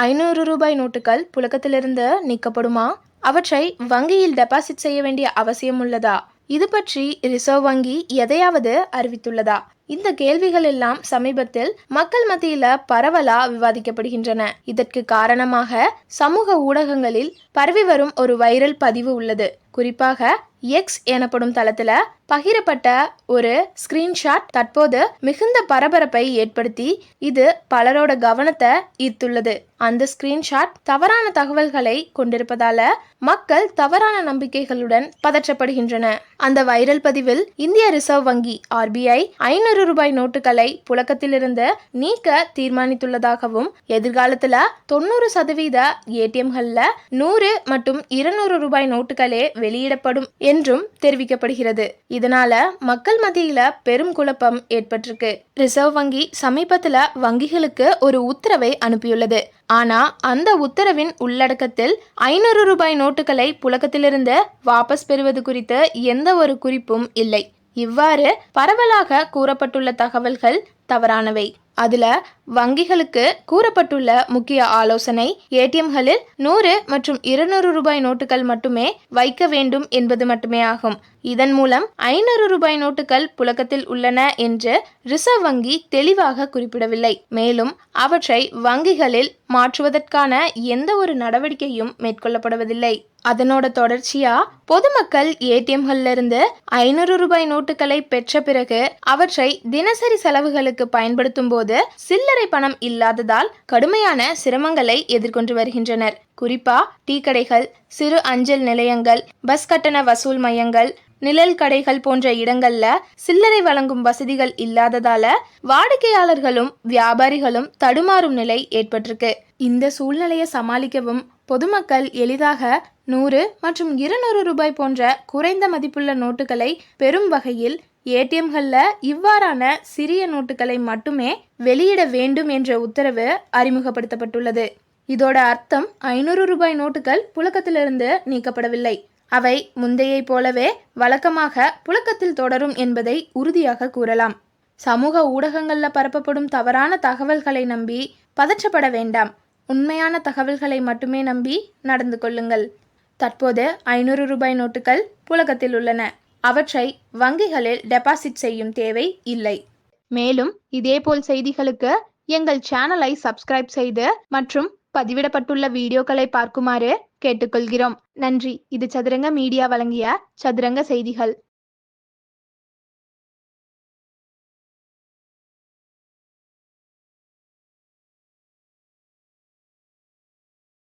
ஐநூறு ரூபாய் நோட்டுகள் புழக்கத்திலிருந்து நீக்கப்படுமா? அவற்றை வங்கியில் டெபாசிட் செய்ய வேண்டிய அவசியம் உள்ளதா? இது பற்றி ரிசர்வ் வங்கி எதையாவது அறிவித்துள்ளதா? இந்த கேள்விகள் எல்லாம் சமீபத்தில் மக்கள் மத்தியில பரவலா விவாதிக்கப்படுகின்றன. இதற்கு காரணமாக சமூக ஊடகங்களில் பரவி வரும் ஒரு வைரல் பதிவு உள்ளது. குறிப்பாக எக்ஸ் எனப்படும் தளத்துல பகிரப்பட்ட ஒரு ஸ்கிரீன்ஷாட் தற்போது மிகுந்த பரபரப்பை ஏற்படுத்தி இது பலரோட கவனத்தை ஈர்த்துள்ளது. அந்த ஸ்கிரீன்ஷாட் தவறான தகவல்களை கொண்டிருப்பதால மக்கள் தவறான நம்பிக்கைகளுடன் பதற்றப்படுகின்றன. அந்த வைரல் பதிவில் இந்திய ரிசர்வ் வங்கி ஆர்பிஐ ஐநூறு ரூபாய் நோட்டுகளை புழக்கத்திலிருந்து நீக்க தீர்மானித்துள்ளதாகவும் எதிர்காலத்துல தொண்ணூறு சதவீத ஏடிஎம்கள்ல நூறு மற்றும் இருநூறு ரூபாய் நோட்டுகளே வெளியிடப்படும் என்றும் தெரிவிக்கப்படுகிறது. இதனால மக்கள் மத்தியில பெரும் குழப்பம் ஏற்பட்டிருக்கு. ரிசர்வ் வங்கி சமீபத்துல வங்கிகளுக்கு ஒரு உத்தரவை அனுப்பியுள்ளது. ஆனா அந்த உத்தரவின் உள்ளடக்கத்தில் ஐநூறு ரூபாய் நோட்டுகளை புழக்கத்திலிருந்து வாபஸ் பெறுவது குறித்து எந்த ஒரு குறிப்பும் இல்லை. இவ்வாறு பரவலாக கூறப்பட்டுள்ள தகவல்கள் தவறானவை. அதுல வங்கிகளுக்கு கூறப்பட்டுள்ள முக்கிய ஆலோசனை ஏடிஎம்களில் நூறு மற்றும் இருநூறு ரூபாய் நோட்டுகள் மட்டுமே வைக்க வேண்டும் என்பது மட்டுமே ஆகும். இதன் மூலம் ஐநூறு ரூபாய் நோட்டுகள் புழக்கத்தில் உள்ளன என்று ரிசர்வ் வங்கி தெளிவாக குறிப்பிடவில்லை. மேலும் அவற்றை வங்கிகளில் மாற்றுவதற்கான எந்த ஒரு நடவடிக்கையும் மேற்கொள்ளப்படுவதில்லை. அதனோட தொடர்ச்சியா பொதுமக்கள் ஏடிஎம்கள்ல இருந்து ஐநூறு ரூபாய் நோட்டுகளை பெற்ற பிறகு அவற்றை தினசரி செலவுகளுக்கு பயன்படுத்தும் போது சில்லறை பணம் இல்லாததால் கடுமையான சிரமங்களை எதிர்கொண்டு வருகின்றனர். குறிப்பா டீ கடைகள் சிறு அஞ்சல் நிலையங்கள் பஸ் கட்டண வசூல் மையங்கள் நிழல் கடைகள் போன்ற இடங்கள்ல சில்லறை வழங்கும் வசதிகள் இல்லாததால வாடிக்கையாளர்களும் வியாபாரிகளும் தடுமாறும் நிலை ஏற்பட்டிருக்கு. இந்த சூழ்நிலையை சமாளிக்கவும் பொதுமக்கள் எளிதாக நூறு மற்றும் இருநூறு ரூபாய் போன்ற குறைந்த மதிப்புள்ள நோட்டுகளை பெறும் வகையில் ஏடிஎம்களில் இவ்வாறான சிறிய நோட்டுகளை மட்டுமே வெளியிட வேண்டும் என்ற உத்தரவு அறிமுகப்படுத்தப்பட்டுள்ளது. இதோட அர்த்தம் ஐநூறு ரூபாய் நோட்டுகள் புழக்கத்திலிருந்து நீக்கப்படவில்லை. அவை முந்தையைப் போலவே வழக்கமாக புழக்கத்தில் தொடரும் என்பதை உறுதியாக கூறலாம். சமூக ஊடகங்களில் பரப்பப்படும் தவறான தகவல்களை நம்பி பதற்றப்பட வேண்டாம். உண்மையான தகவல்களை மட்டுமே நம்பி நடந்து கொள்ளுங்கள். தற்போது ஐநூறு ரூபாய் நோட்டுகள் புழக்கத்தில் உள்ளன. அவற்றை வங்கிகளில் டெபாசிட் செய்யும் தேவை இல்லை. மேலும் இதேபோல் செய்திகளுக்கு எங்கள் சேனலை சப்ஸ்கிரைப் செய்து மற்றும் பதிவிடப்பட்டுள்ள வீடியோக்களை பார்க்குமாறு கேட்டுக்கொள்கிறோம். நன்றி. இது சதுரங்க மீடியா வழங்கிய சதுரங்க செய்திகள்.